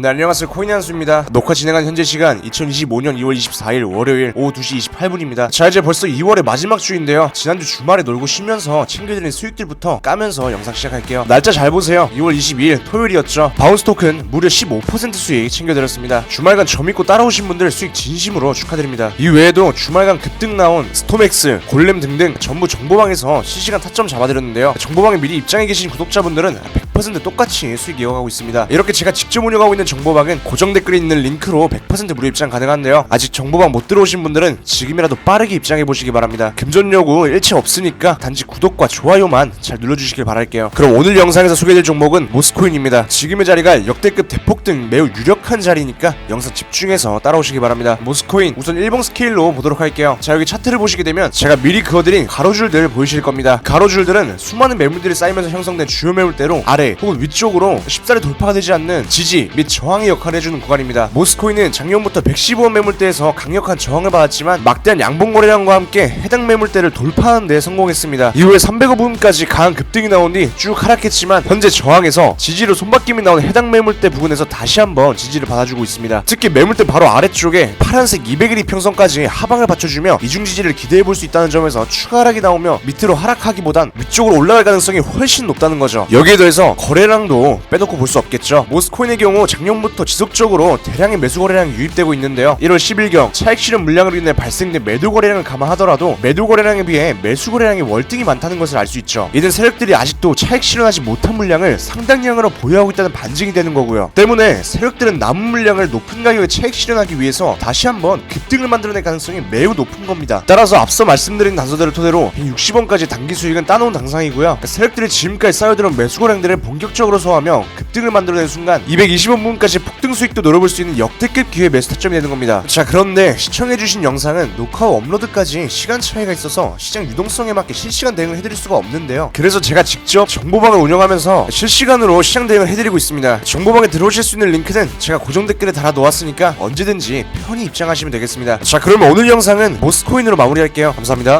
네 안녕하세요. 코인 한수입니다. 녹화 진행한 현재 시간 2025년 2월 24일 월요일 오후 2시 28분입니다. 자 이제 벌써 2월의 마지막 주인데요. 지난주 주말에 놀고 쉬면서 챙겨드린 수익들부터 까면서 영상 시작할게요. 날짜 잘 보세요. 2월 22일 토요일이었죠. 바운스 토큰 무려 15% 수익 챙겨드렸습니다. 주말간 저 믿고 따라오신 분들 수익 진심으로 축하드립니다. 이 외에도 주말간 급등 나온 스톰엑스 골렘 등등 전부 정보방에서 실시간 타점 잡아드렸는데요. 정보방에 미리 입장해 계신 구독자분들은 100% 똑같이 수익 이어가고 있습니다. 이렇게 제가 직접 운영하고 있는 정보방은 고정 댓글에 있는 링크로 100% 무료 입장 가능한데요. 아직 정보방 못 들어오신 분들은 지금이라도 빠르게 입장해 보시기 바랍니다. 금전 요구 일체 없으니까 단지 구독과 좋아요만 잘 눌러주시길 바랄게요. 그럼 오늘 영상에서 소개될 종목은 모스코인입니다. 지금의 자리가 역대급 대폭 등 매우 유력한 자리니까 영상 집중해서 따라오시기 바랍니다. 모스코인 우선 일봉 스케일로 보도록 할게요. 자 여기 차트를 보시게 되면 제가 미리 그어드린 가로줄들 보이실 겁니다. 가로줄들은 수많은 매물들이 쌓이면서 형성된 주요 매물대로 아래 혹은 위쪽으로 쉽사리 돌파가 되지 않는 지지 및 저항의 역할을 해주는 구간입니다. 모스코인은 작년부터 115원 매물대에서 강력한 저항을 받았지만 막대한 양봉 거래량과 함께 해당 매물대를 돌파하는 데 성공했습니다. 이후에 300원 부분까지 강한 급등이 나온 뒤 쭉 하락했지만 현재 저항에서 지지로 손바뀜이 나온 해당 매물대 부근에서 다시 한번 지지를 받아주고 있습니다. 특히 매물대 바로 아래쪽에 파란색 200일 이평선까지 하방을 받쳐주며 이중 지지를 기대해 볼 수 있다는 점에서 추가 하락이 나오며 밑으로 하락하기보단 위쪽으로 올라갈 가능성이 훨씬 높다는 거죠. 여기에 더해서 거래량도 빼놓고 볼 수 없겠죠. 모스코인의 경우 작년부터 지속적으로 대량의 매수 거래량이 유입되고 있는데요. 1월 10일경 차익 실현 물량으로 인해 발생된 매도 거래량을 감안하더라도 매도 거래량에 비해 매수 거래량의 월등히 많다는 것을 알 수 있죠. 이는 세력들이 아직도 차익 실현하지 못한 물량을 상당량으로 보유하고 있다는 반증이 되는 거고요. 때문에 세력들은 남은 물량을 높은 가격에 차익 실현하기 위해서 다시 한번 급등을 만들어낼 가능성이 매우 높은 겁니다. 따라서 앞서 말씀드린 단서들을 토대로 160원까지 단기 수익은 따놓은 당상이고요. 세력들이 지금까지 쌓여들은 매수 거래량들을 본격적으로 소화하며 급등을 만들어낸 순간 220원 부분까지 폭등 수익도 노려볼 수 있는 역대급 기회 매수 타점이 되는 겁니다. 자 그런데 시청해주신 영상은 녹화 후 업로드까지 시간 차이가 있어서 시장 유동성에 맞게 실시간 대응을 해드릴 수가 없는데요. 그래서 제가 직접 정보방을 운영하면서 실시간으로 시장 대응을 해드리고 있습니다. 정보방에 들어오실 수 있는 링크는 제가 고정 댓글에 달아 놓았으니까 언제든지 편히 입장하시면 되겠습니다. 자 그러면 오늘 영상은 모스코인으로 마무리할게요. 감사합니다.